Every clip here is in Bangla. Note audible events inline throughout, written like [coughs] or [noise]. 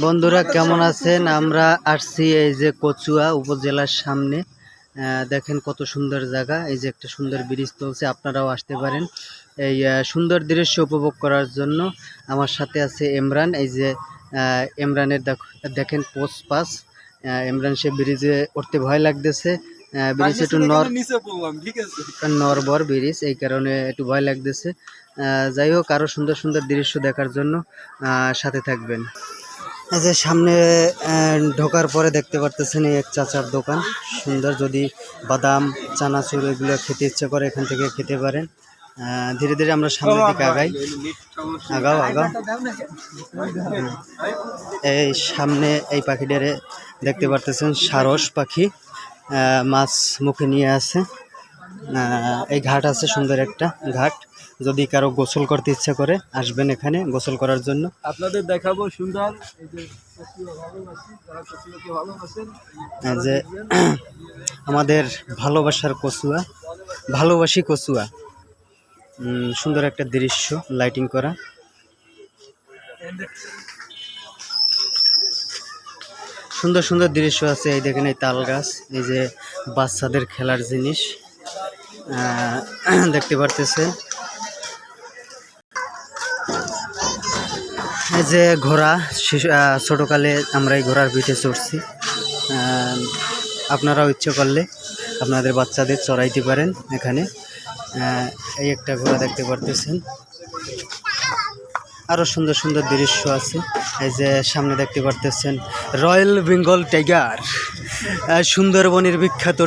বন্ধুরা কেমন আছেন? আমরা আসছি এই যে কচুয়া উপজেলার সামনে। দেখেন কত সুন্দর জায়গা। এই যে একটা সুন্দর ব্রিজ চলছে আপনারাও আসতে পারেন। এই সুন্দর দৃশ্য উপভোগ করার জন্য আমার সাথে আছে ইমরান। এই যে দেখ- দেখেন পোস্ট পাস। ইমরান সে ব্রিজে উঠতে ভয় লাগতেছে। ব্রিজ একটু নর নরবর ব্রিজ এই কারণে একটু ভয় লাগতেছে। যাই হোক আরও সুন্দর সুন্দর দৃশ্য দেখার জন্য সাথে থাকবেন। এই যে সামনে ঢোকার পরে দেখতে পারতেছেন এই এক চাচার দোকান। সুন্দর যদি বাদাম চানাচুর এগুলো খেতে ইচ্ছে করে এখান থেকে খেতে পারেন। ধীরে ধীরে আমরা সামনের দিকে আগাই। আগাও আগাও। এই সামনে এই পাখিটারে দেখতে পারতেছেন সারস পাখি। মাছ মুখে নিয়ে আছে এই ঘাট আছে সুন্দর একটা ঘাট। যদি কারও গোসল করতে ইচ্ছা করে আসবেন এখানে গোসল করার জন্য। আপনাদের দেখাবো সুন্দর যে [clears throat] আমাদের ভালোবাসার কচুয়া ভালোবাসি কচুয়া উম, সুন্দর একটা দৃশ্য লাইটিং করা। সুন্দর সুন্দর দৃশ্য আছে এই দেখেন এই তাল গাছ এই যে বাচ্চাদের খেলার জিনিস। [clears throat] দেখতে পারতেছে। এই যে ঘোড়া ছোটকালে আমরা এই ঘোড়ার পিঠে চড়ছি। আপনারাও ইচ্ছে করলে আপনাদের বাচ্চাদের চড়াইতে পারেন এখানে। এই একটা ঘোড়া দেখতে পারতেছেন। আরও সুন্দর সুন্দর দৃশ্য আছে। এই যে সামনে দেখতে পারতেছেন রয়্যাল বেঙ্গল টাইগার। সুন্দরবনের বিখ্যাত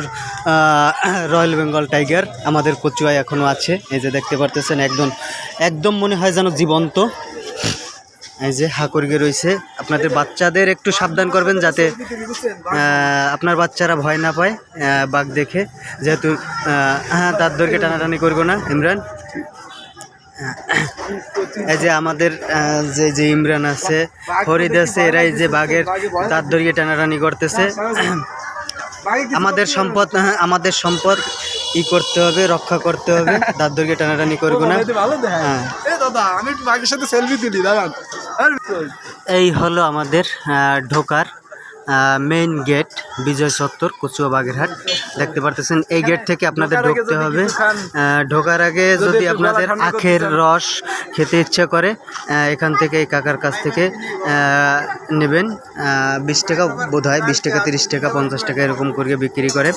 রয়্যাল বেঙ্গল টাইগার আমাদের কচুয়ায় এখনও আছে। এই যে দেখতে পারতেছেন, একদম একদম মনে হয় যেন জীবন্ত। এই যে হাকরগে রয়েছে আপনাদের বাচ্চাদের একটু সাবধান করবেন যাতে আপনার বাচ্চারা ভয় না পায় বাঘ দেখে। যেহেতু হ্যাঁ তার দরকে টানাটানি করব না, ইমরান। [coughs] এই যে আমাদের যে যে ইমরান আছে ফরিদ আছে এরাই যে বাঘের তার দরিয়ে টানাটানি করতেছে। [coughs] আমাদের সম্পদ [laughs] আমাদের সম্পদ ই করতে হবে রক্ষা করতে হবে [laughs] তার দরিয়ে টানাটানি করব না। দেখা। হ্যাঁ। এ দাদা আমি বাঘের সাথে সেলফি তুলি দাঁড়ান। এই হলো আমাদের ঢোকার মেইন গেট বিজয় চত্বর কচুয়া বাগেরহাট। দেখতে পারতেছেন এই গেট থেকে আপনাদের ঢুকতে হবে। ঢোকার আগে যদি আপনাদের আখের রস খেতে ইচ্ছে করে এখান থেকে এই কাকার কাছ থেকে নেবেন। বিশ টাকা বোধ হয় বিশ টাকা তিরিশ টাকা পঞ্চাশ টাকা এরকম করে বিক্রি করে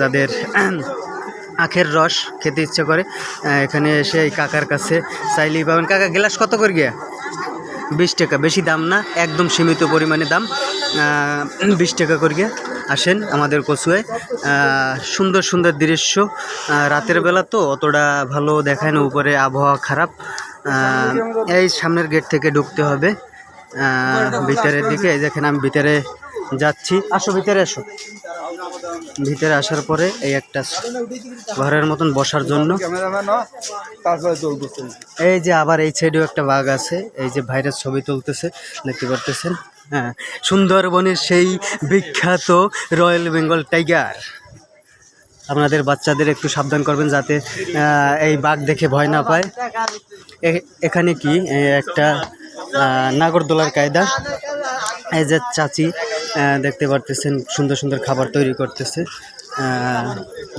যাদের [clears throat] আখের রস খেতে ইচ্ছে করে এখানে এসে এই কাকার কাছে চাইলেই পাবেন। কাকা গ্লাস কত করে গিয়া? বিশ টাকা বেশি দাম না একদম সীমিত পরিমাণে দাম। [clears throat] বিশ টাকা করিয়ে আসেন আমাদের কচুয়ায় আহ, সুন্দর সুন্দর দৃশ্য। রাতের বেলা তো অতটা ভালো দেখায় না উপরে আবহাওয়া খারাপ। এই সামনের গেট থেকে ঢুকতে হবে। ভিতরের দিকে এই দেখেন আমি ভিতরে যাচ্ছি। আসো ভিতরে আসো। ভিতরে আসার পরে এই একটা ঘরের মতন বসার জন্য। এই যে আবার এই সাইডেও একটা বাঘ আছে। এই যে ভাইরাস ছবি তুলতেছে দেখতে পারতেছেন? হ্যাঁ সুন্দরবনের সেই বিখ্যাত রয়্যাল বেঙ্গল টাইগার। আপনাদের বাচ্চাদের একটু সাবধান করবেন যাতে এই বাঘ দেখে ভয় না পায়। এখানে কি একটা নাগরদোলার কায়দা। এই যে চাচি দেখতে পারতেছেন, সুন্দর সুন্দর খাবার তৈরি করতেছে।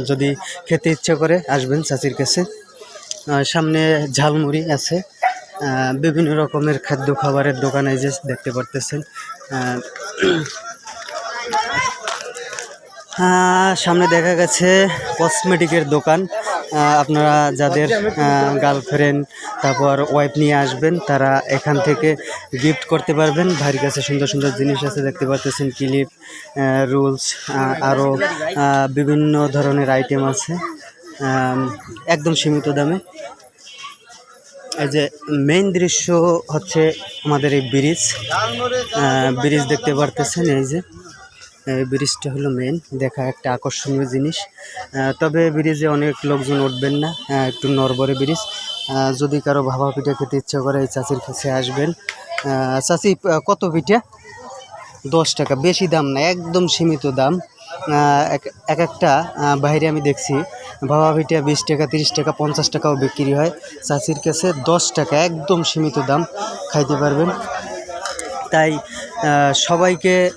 যদি খেতে ইচ্ছে করে, আসবেন চাচির কাছে। সামনে ঝালমুড়ি আছে। বিভিন্ন রকমের খাদ্য খাবারের দোকান যে দেখতে পারতেছেন। সামনে দেখা গেছে কসমেটিকের দোকান। আপনারা যাদের গার্লফ্রেন্ড তারপর ওয়াইফ নিয়ে আসবেন, তারা এখান থেকে গিফট করতে পারবেন। ভাইয়ের কাছে সুন্দর সুন্দর জিনিস আছে, দেখতে পাচ্ছেন ক্লিপ রুলস আরও বিভিন্ন ধরনের আইটেম আছে একদম সীমিত দামে। এই যে মেইন দৃশ্য হচ্ছে আমাদের এই ব্রিজ। ব্রিজ দেখতে পারতেছেন এই যে। এই ব্রিজটা হলো মেন দেখা একটা আকর্ষণীয় জিনিস। তবে ব্রিজে অনেক লোকজন উঠবেন না একটু নরবরে ব্রিজ। যদি কারও ভাবা পিঠা খেতে ইচ্ছা করে, এই চাচির কাছে আসবেন। চাচি কত পিঠা? দশ টাকা, বেশি দাম না, একদম সীমিত দাম। এক- এক একটা বাইরে আমি দেখছি ভাবা পিঠা বিশ টাকা, তিরিশ টাকা, পঞ্চাশ টাকাও বিক্রি হয়। চাষির কাছে দশ টাকা, একদম সীমিত দাম খাইতে পারবেন। তাই সবাইকে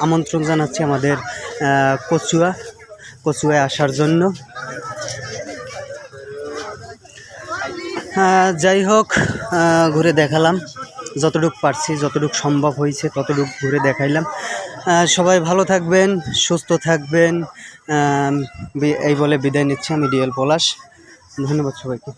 আমন্ত্রণ জানাচ্ছি আমাদের কচুয়া, কচুয়ায় আসার জন্য। যাই হোক ঘুরে দেখালাম। যতটুকু পারছি, যতটুকু সম্ভব হয়েছে, ততটুকু ঘুরে দেখাইলাম। সবাই ভালো থাকবেন, সুস্থ থাকবেন। এই বলে বিদায় নিচ্ছি আমি ডিএল পলাশ। ধন্যবাদ সবাইকে।